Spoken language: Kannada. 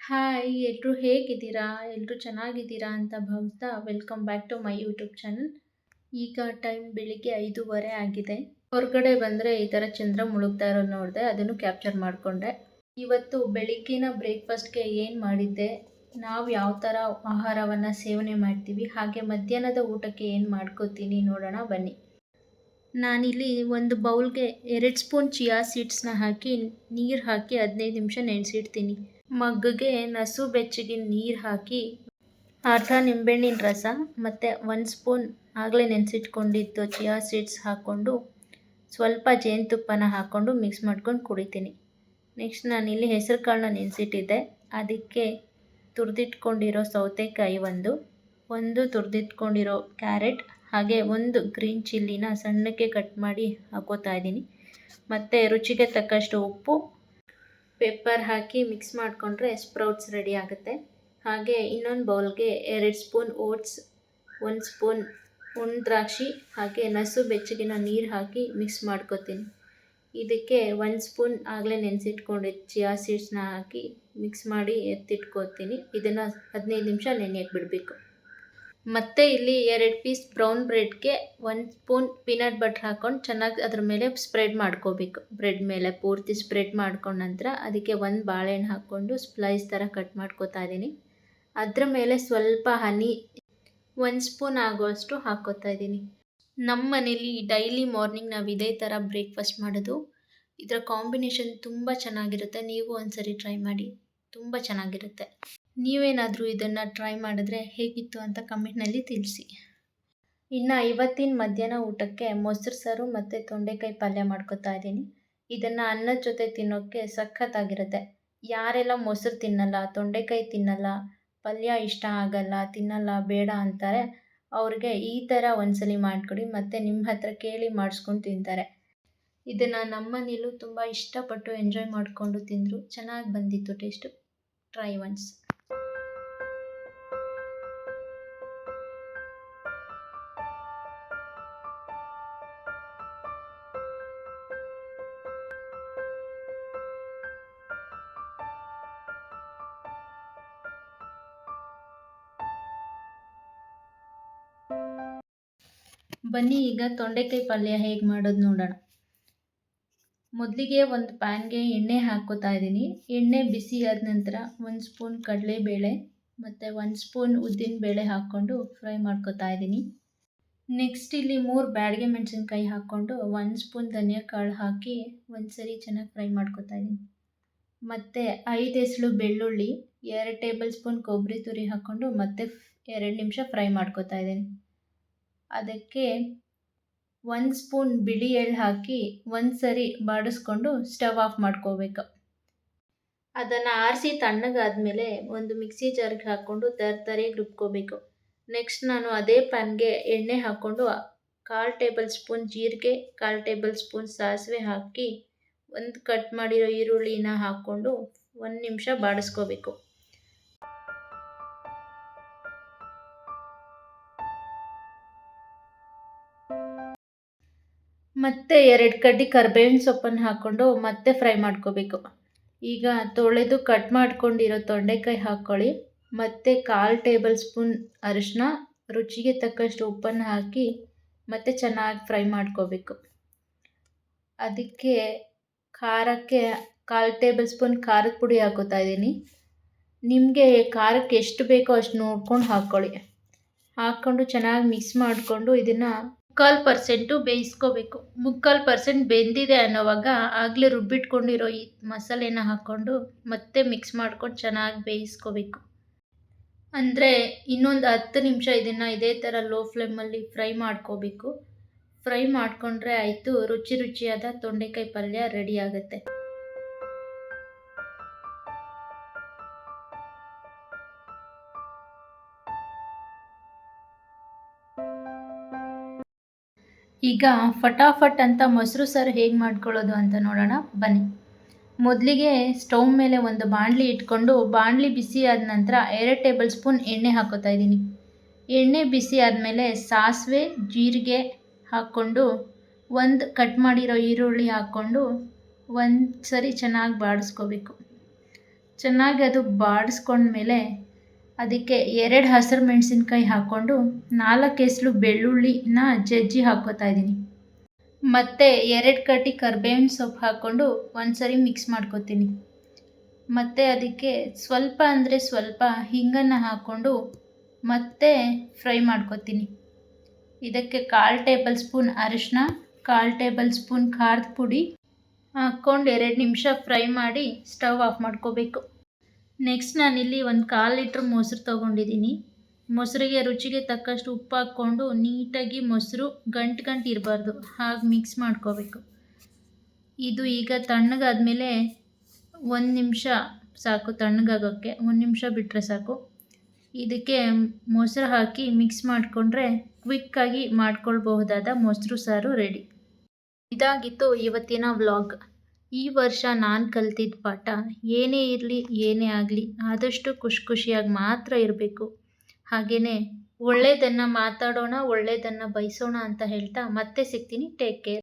ಹಾಯ್ ಎಲ್ಲರೂ ಹೇಗಿದ್ದೀರಾ? ಎಲ್ಲರೂ ಚೆನ್ನಾಗಿದ್ದೀರಾ ಅಂತ ಭಾವಿಸ್ತಾ welcome back to my YouTube channel ಈಗ ಟೈಮ್ ಬೆಳಿಗ್ಗೆ ಐದೂವರೆ ಆಗಿದೆ. ಹೊರಗಡೆ ಬಂದರೆ ಈ ಥರ ಚಂದ್ರ ಮುಳುಗ್ತಾ ಇರೋದು ನೋಡಿದೆ, ಅದನ್ನು ಕ್ಯಾಪ್ಚರ್ ಮಾಡಿಕೊಂಡೆ. ಇವತ್ತು ಬೆಳಿಗ್ಗಿನ ಬ್ರೇಕ್ಫಾಸ್ಟ್ಗೆ ಏನು ಮಾಡಿದ್ದೆ? ನಾವು ಯಾವ ಥರ ಆಹಾರವನ್ನು ಸೇವನೆ ಮಾಡ್ತೀವಿ, ಹಾಗೆ ಮಧ್ಯಾಹ್ನದ ಊಟಕ್ಕೆ ಏನು ಮಾಡ್ಕೋತೀನಿ ನೋಡೋಣ ಬನ್ನಿ. ನಾನಿಲ್ಲಿ ಒಂದು ಬೌಲ್ಗೆ ಎರಡು ಸ್ಪೂನ್ ಚಿಯಾ ಸೀಡ್ಸ್ನ ಹಾಕಿ ನೀರು ಹಾಕಿ ಹದಿನೈದು ನಿಮಿಷ ನೆನೆಸಿಡ್ತೀನಿ. ಮಗ್ಗಿಗೆ ನಸು ಬೆಚ್ಚಗೆ ನೀರು ಹಾಕಿ, ಅರ್ಧ ನಿಂಬೆಹಣ್ಣಿನ ರಸ ಮತ್ತು ಒಂದು ಸ್ಪೂನ್ ಆಗಲೇ ನೆನೆಸಿಟ್ಕೊಂಡಿದ್ದು ಚಿಯಾ ಸೀಡ್ಸ್ ಹಾಕ್ಕೊಂಡು ಸ್ವಲ್ಪ ಜೇನುತುಪ್ಪನ ಹಾಕ್ಕೊಂಡು ಮಿಕ್ಸ್ ಮಾಡ್ಕೊಂಡು ಕುಡಿತೀನಿ. ನೆಕ್ಸ್ಟ್ ನಾನಿಲ್ಲಿ ಹೆಸರು ಕಾಳನ್ನ ನೆನೆಸಿಟ್ಟಿದ್ದೆ. ಅದಕ್ಕೆ ತುರಿದಿಟ್ಕೊಂಡಿರೋ ಸೌತೆಕಾಯಿ ಒಂದು ಒಂದು ತುರಿದಿಟ್ಕೊಂಡಿರೋ ಕ್ಯಾರೆಟ್, ಹಾಗೆ ಒಂದು ಗ್ರೀನ್ ಚಿಲ್ಲಿನ ಸಣ್ಣಕ್ಕೆ ಕಟ್ ಮಾಡಿ ಹಾಕೋತಾ ಇದ್ದೀನಿ. ಮತ್ತು ರುಚಿಗೆ ತಕ್ಕಷ್ಟು ಉಪ್ಪು ಪೆಪ್ಪರ್ ಹಾಕಿ ಮಿಕ್ಸ್ ಮಾಡಿಕೊಂಡ್ರೆ ಸ್ಪ್ರೌಟ್ಸ್ ರೆಡಿ ಆಗುತ್ತೆ. ಹಾಗೆ ಇನ್ನೊಂದು ಬೌಲ್ಗೆ ಎರಡು ಸ್ಪೂನ್ ಓಟ್ಸ್, ಒಂದು ಸ್ಪೂನ್ ಒಣ ದ್ರಾಕ್ಷಿ, ಹಾಗೆ ನಸು ಬೆಚ್ಚಗಿನ ನೀರು ಹಾಕಿ ಮಿಕ್ಸ್ ಮಾಡ್ಕೊತೀನಿ. ಇದಕ್ಕೆ ಒಂದು ಸ್ಪೂನ್ ಆಗಲೇ ನೆನೆಸಿಟ್ಕೊಂಡು ಚಿಯಾ ಸೀಡ್ಸ್ನ ಹಾಕಿ ಮಿಕ್ಸ್ ಮಾಡಿ ಎತ್ತಿಟ್ಕೋತೀನಿ. ಇದನ್ನು ಹದಿನೈದು ನಿಮಿಷ ನೆನೆಯಕ್ಕೆ ಬಿಡಬೇಕು. ಮತ್ತು ಇಲ್ಲಿ ಎರಡು ಪೀಸ್ ಬ್ರೌನ್ ಬ್ರೆಡ್ಗೆ ಒಂದು ಸ್ಪೂನ್ ಪೀನಟ್ ಬಟರ್ ಹಾಕ್ಕೊಂಡು ಚೆನ್ನಾಗಿ ಅದ್ರ ಮೇಲೆ ಸ್ಪ್ರೆಡ್ ಮಾಡ್ಕೋಬೇಕು. ಬ್ರೆಡ್ ಮೇಲೆ ಪೂರ್ತಿ ಸ್ಪ್ರೆಡ್ ಮಾಡ್ಕೊಂಡ ನಂತರ ಅದಕ್ಕೆ ಒಂದು ಬಾಳೆಹಣ್ಣು ಹಾಕ್ಕೊಂಡು ಸ್ಲೈಸ್ ಥರ ಕಟ್ ಮಾಡ್ಕೋತಾ ಇದ್ದೀನಿ. ಅದ್ರ ಮೇಲೆ ಸ್ವಲ್ಪ ಹನಿ ಒಂದು ಸ್ಪೂನ್ ಆಗುವಷ್ಟು ಹಾಕ್ಕೋತಾ ಇದ್ದೀನಿ. ನಮ್ಮ ಮನೇಲಿ ಡೈಲಿ ಮಾರ್ನಿಂಗ್ ನಾವು ಇದೇ ಥರ ಬ್ರೇಕ್ಫಾಸ್ಟ್ ಮಾಡೋದು, ಇದರ ಕಾಂಬಿನೇಷನ್ ತುಂಬ ಚೆನ್ನಾಗಿರುತ್ತೆ, ನೀವು ಒಂದ್ಸರಿ ಟ್ರೈ ಮಾಡಿ. ತುಂಬ ಚೆನ್ನಾಗಿರುತ್ತೆ. ನೀವೇನಾದರೂ ಇದನ್ನು ಟ್ರೈ ಮಾಡಿದ್ರೆ ಹೇಗಿತ್ತು ಅಂತ ಕಮೆಂಟ್ನಲ್ಲಿ ತಿಳಿಸಿ. ಇನ್ನು ಇವತ್ತಿನ ಮಧ್ಯಾಹ್ನ ಊಟಕ್ಕೆ ಮೊಸರು ಸಾರು ಮತ್ತು ತೊಂಡೆಕಾಯಿ ಪಲ್ಯ ಮಾಡ್ಕೊತಾ ಇದ್ದೀನಿ. ಇದನ್ನು ಅನ್ನದ ಜೊತೆ ತಿನ್ನೋಕ್ಕೆ ಸಖತ್ತಾಗಿರುತ್ತೆ. ಯಾರೆಲ್ಲ ಮೊಸರು ತಿನ್ನಲ್ಲ, ತೊಂಡೆಕಾಯಿ ತಿನ್ನಲ್ಲ, ಪಲ್ಯ ಇಷ್ಟ ಆಗಲ್ಲ, ತಿನ್ನಲ್ಲ, ಬೇಡ ಅಂತಾರೆ, ಅವ್ರಿಗೆ ಈ ಥರ ಒಂದ್ಸಲಿ ಮಾಡಿಕೊಡಿ, ಮತ್ತು ನಿಮ್ಮ ಹತ್ರ ಕೇಳಿ ಮಾಡಿಸ್ಕೊಂಡು ತಿಂತಾರೆ. ಇದನ್ನು ನಮ್ಮ ಮನೇಲೂ ತುಂಬ ಇಷ್ಟಪಟ್ಟು ಎಂಜಾಯ್ ಮಾಡಿಕೊಂಡು ತಿಂದರು. ಚೆನ್ನಾಗಿ ಬಂದಿತ್ತು ಟೇಸ್ಟು ಟ್ರೈ ಒನ್ಸ್ ಬನ್ನಿ, ಈಗ ತೊಂಡೆಕಾಯಿ ಪಲ್ಯ ಹೇಗೆ ಮಾಡೋದು ನೋಡೋಣ. ಮೊದಲಿಗೆ ಒಂದು ಪ್ಯಾನ್ಗೆ ಎಣ್ಣೆ ಹಾಕ್ಕೋತಾ ಇದ್ದೀನಿ. ಎಣ್ಣೆ ಬಿಸಿ ಆದ ನಂತರ ಒಂದು ಸ್ಪೂನ್ ಕಡಲೆಬೇಳೆ ಮತ್ತು ಒಂದು ಸ್ಪೂನ್ ಉದ್ದಿನ ಬೇಳೆ ಹಾಕ್ಕೊಂಡು ಫ್ರೈ ಮಾಡ್ಕೋತಾ ಇದ್ದೀನಿ. ನೆಕ್ಸ್ಟ್ ಇಲ್ಲಿ ಮೂರು ಬ್ಯಾಡಿಗೆ ಮೆಣಸಿನ್ಕಾಯಿ ಹಾಕ್ಕೊಂಡು ಒಂದು ಸ್ಪೂನ್ ಧನಿಯಾ ಕಾಳು ಹಾಕಿ ಒಂದು ಸರಿ ಚೆನ್ನಾಗಿ ಫ್ರೈ ಮಾಡ್ಕೋತಾ ಇದ್ದೀನಿ. ಮತ್ತು ಐದು ಎಸಳು ಬೆಳ್ಳುಳ್ಳಿ, ಎರಡು ಟೇಬಲ್ ಸ್ಪೂನ್ ಕೊಬ್ಬರಿ ತುರಿ ಹಾಕ್ಕೊಂಡು ಮತ್ತೆ ಎರಡು ನಿಮಿಷ ಫ್ರೈ ಮಾಡ್ಕೋತಾ ಇದ್ದೀನಿ. ಅದಕ್ಕೆ ಒಂದು ಸ್ಪೂನ್ ಬಿಳಿ ಎಳ್ಳು ಹಾಕಿ ಒಂದು ಸರಿ ಬಾಡಿಸ್ಕೊಂಡು ಸ್ಟವ್ ಆಫ್ ಮಾಡ್ಕೋಬೇಕು. ಅದನ್ನು ಆರಿಸಿ ತಣ್ಣಗಾದಮೇಲೆ ಒಂದು ಮಿಕ್ಸಿ ಜಾರ್ಗೆ ಹಾಕ್ಕೊಂಡು ತರತರಿಯಾಗಿ ರುಬ್ಕೋಬೇಕು. ನೆಕ್ಸ್ಟ್ ನಾನು ಅದೇ ಪ್ಯಾನ್ಗೆ ಎಣ್ಣೆ ಹಾಕ್ಕೊಂಡು ಕಾಲು ಟೇಬಲ್ ಸ್ಪೂನ್ ಜೀರಿಗೆ, ಕಾಲು ಟೇಬಲ್ ಸ್ಪೂನ್ ಸಾಸಿವೆ ಹಾಕಿ ಒಂದು ಕಟ್ ಮಾಡಿರೋ ಈರುಳ್ಳಿನ ಹಾಕ್ಕೊಂಡು ಒಂದು ನಿಮಿಷ ಬಾಡಿಸ್ಕೋಬೇಕು. ಮತ್ತು ಎರಡು ಕಡ್ಡಿ ಕರ್ಬೇವಿನ ಸೊಪ್ಪನ್ನು ಹಾಕ್ಕೊಂಡು ಮತ್ತೆ ಫ್ರೈ ಮಾಡ್ಕೋಬೇಕು. ಈಗ ತೊಳೆದು ಕಟ್ ಮಾಡ್ಕೊಂಡಿರೋ ತೊಂಡೆಕಾಯಿ ಹಾಕ್ಕೊಳ್ಳಿ. ಮತ್ತು ಕಾಲು ಟೇಬಲ್ ಸ್ಪೂನ್ ಅರಿಶಿನ ರುಚಿಗೆ ತಕ್ಕಷ್ಟು ಉಪ್ಪನ್ನು ಹಾಕಿ ಮತ್ತೆ ಚೆನ್ನಾಗಿ ಫ್ರೈ ಮಾಡ್ಕೋಬೇಕು. ಅದಕ್ಕೆ ಖಾರಕ್ಕೆ ಕಾಲು ಟೇಬಲ್ ಸ್ಪೂನ್ ಖಾರದ ಪುಡಿ ಹಾಕೋತಾ ಇದ್ದೀನಿ. ನಿಮಗೆ ಖಾರಕ್ಕೆ ಎಷ್ಟು ಬೇಕೋ ಅಷ್ಟು ನೋಡ್ಕೊಂಡು ಹಾಕ್ಕೊಳ್ಳಿ. ಹಾಕ್ಕೊಂಡು ಚೆನ್ನಾಗಿ ಮಿಕ್ಸ್ ಮಾಡಿಕೊಂಡು ಇದನ್ನು ಮುಕ್ಕಾಲು ಪರ್ಸೆಂಟು ಬೇಯಿಸ್ಕೋಬೇಕು. ಮುಕ್ಕಾಲು ಪರ್ಸೆಂಟ್ ಬೆಂದಿದೆ ಅನ್ನೋವಾಗ ಆಗಲೇ ರುಬ್ಬಿಟ್ಕೊಂಡಿರೋ ಈ ಮಸಾಲೆನ ಹಾಕ್ಕೊಂಡು ಮತ್ತೆ ಮಿಕ್ಸ್ ಮಾಡ್ಕೊಂಡು ಚೆನ್ನಾಗಿ ಬೇಯಿಸ್ಕೋಬೇಕು. ಅಂದರೆ ಇನ್ನೊಂದು ಹತ್ತು ನಿಮಿಷ ಇದನ್ನು ಇದೇ ಥರ ಲೋ ಫ್ಲೇಮಲ್ಲಿ ಫ್ರೈ ಮಾಡ್ಕೋಬೇಕು. ಫ್ರೈ ಮಾಡಿಕೊಂಡ್ರೆ ಆಯಿತು, ರುಚಿ ರುಚಿಯಾದ ತೊಂಡೆಕಾಯಿ ಪಲ್ಯ ರೆಡಿ ಆಗುತ್ತೆ. ಈಗ ಫಟಾಫಟ್ ಅಂತ ಮೊಸರು ಸಾರು ಹೇಗೆ ಮಾಡ್ಕೊಳ್ಳೋದು ಅಂತ ನೋಡೋಣ, ಬನ್ನಿ. ಮೊದಲಿಗೆ ಸ್ಟವ್ ಮೇಲೆ ಒಂದು ಬಾಣಲಿ ಇಟ್ಕೊಂಡು ಬಾಣಲಿ ಬಿಸಿ ಆದ ನಂತರ ಎರಡು ಟೇಬಲ್ ಸ್ಪೂನ್ ಎಣ್ಣೆ ಹಾಕೋತಾ ಇದ್ದೀನಿ. ಎಣ್ಣೆ ಬಿಸಿ ಆದಮೇಲೆ ಸಾಸಿವೆ, ಜೀರಿಗೆ ಹಾಕ್ಕೊಂಡು ಒಂದು ಕಟ್ ಮಾಡಿರೋ ಈರುಳ್ಳಿ ಹಾಕ್ಕೊಂಡು ಒಂದು ಸರಿ ಚೆನ್ನಾಗಿ ಬಾಡಿಸ್ಕೋಬೇಕು. ಚೆನ್ನಾಗಿ ಅದು ಬಾಡಿಸ್ಕೊಂಡ್ಮೇಲೆ ಅದಕ್ಕೆ ಎರಡು ಹಸಿರು ಮೆಣಸಿನ್ಕಾಯಿ ಹಾಕ್ಕೊಂಡು ನಾಲ್ಕು ಎಸಲು ಬೆಳ್ಳುಳ್ಳಿನ ಜಜ್ಜಿ ಹಾಕ್ಕೋತಾ ಇದ್ದೀನಿ. ಮತ್ತು ಎರಡು ಕಟ್ಟಿ ಕರ್ಬೇವಿನ ಸೊಪ್ಪು ಹಾಕ್ಕೊಂಡು ಒಂದು ಸರಿ ಮಿಕ್ಸ್ ಮಾಡ್ಕೊತೀನಿ. ಮತ್ತು ಅದಕ್ಕೆ ಸ್ವಲ್ಪ ಅಂದರೆ ಸ್ವಲ್ಪ ಹಿಂಗನ್ನು ಹಾಕ್ಕೊಂಡು ಮತ್ತೆ ಫ್ರೈ ಮಾಡ್ಕೊತೀನಿ. ಇದಕ್ಕೆ ಕಾಲು ಟೇಬಲ್ ಸ್ಪೂನ್ ಅರಿಶಿನ ಕಾಲು ಟೇಬಲ್ ಸ್ಪೂನ್ ಖಾರದ ಪುಡಿ ಹಾಕ್ಕೊಂಡು ಎರಡು ನಿಮಿಷ ಫ್ರೈ ಮಾಡಿ ಸ್ಟವ್ ಆಫ್ ಮಾಡ್ಕೋಬೇಕು. ನೆಕ್ಸ್ಟ್ ನಾನಿಲ್ಲಿ ಒಂದು ಕಾಲು ಲೀಟ್ರ್ ಮೊಸರು ತೊಗೊಂಡಿದ್ದೀನಿ ಮೊಸರಿಗೆ ರುಚಿಗೆ ತಕ್ಕಷ್ಟು ಉಪ್ಪು ಹಾಕ್ಕೊಂಡು ನೀಟಾಗಿ ಮೊಸರು ಗಂಟು ಗಂಟು ಇರಬಾರ್ದು. ಹಾಗೆ ಮಿಕ್ಸ್ ಮಾಡ್ಕೋಬೇಕು. ಇದು ಈಗ ತಣ್ಣಗಾದ್ಮೇಲೆ ಒಂದು ನಿಮಿಷ ಸಾಕು ತಣ್ಣಗಾಗೋಕ್ಕೆ. ಒಂದು ನಿಮಿಷ ಬಿಟ್ಟರೆ ಸಾಕು. ಇದಕ್ಕೆ ಮೊಸರು ಹಾಕಿ ಮಿಕ್ಸ್ ಮಾಡಿಕೊಂಡ್ರೆ ಕ್ವಿಕ್ಕಾಗಿ ಮಾಡ್ಕೊಳ್ಬಹುದಾದ ಮೊಸರು ಸಾರು ರೆಡಿ ಇದಾಗಿತ್ತು ಇವತ್ತಿನ ವ್ಲಾಗ್ ಈ ವರ್ಷ ನಾನು ಕಲ್ತಿದ್ದ ಪಾಠ ಏನೇ ಇರಲಿ, ಏನೇ ಆಗಲಿ, ಆದಷ್ಟು ಖುಷಿ ಖುಷಿಯಾಗಿ ಮಾತ್ರ ಇರಬೇಕು. ಹಾಗೆಯೇ ಒಳ್ಳೆಯದನ್ನು ಮಾತಾಡೋಣ ಒಳ್ಳೆಯದನ್ನು ಬಯಸೋಣ ಅಂತ ಹೇಳ್ತಾ ಮತ್ತೆ ಸಿಗ್ತೀನಿ. Take care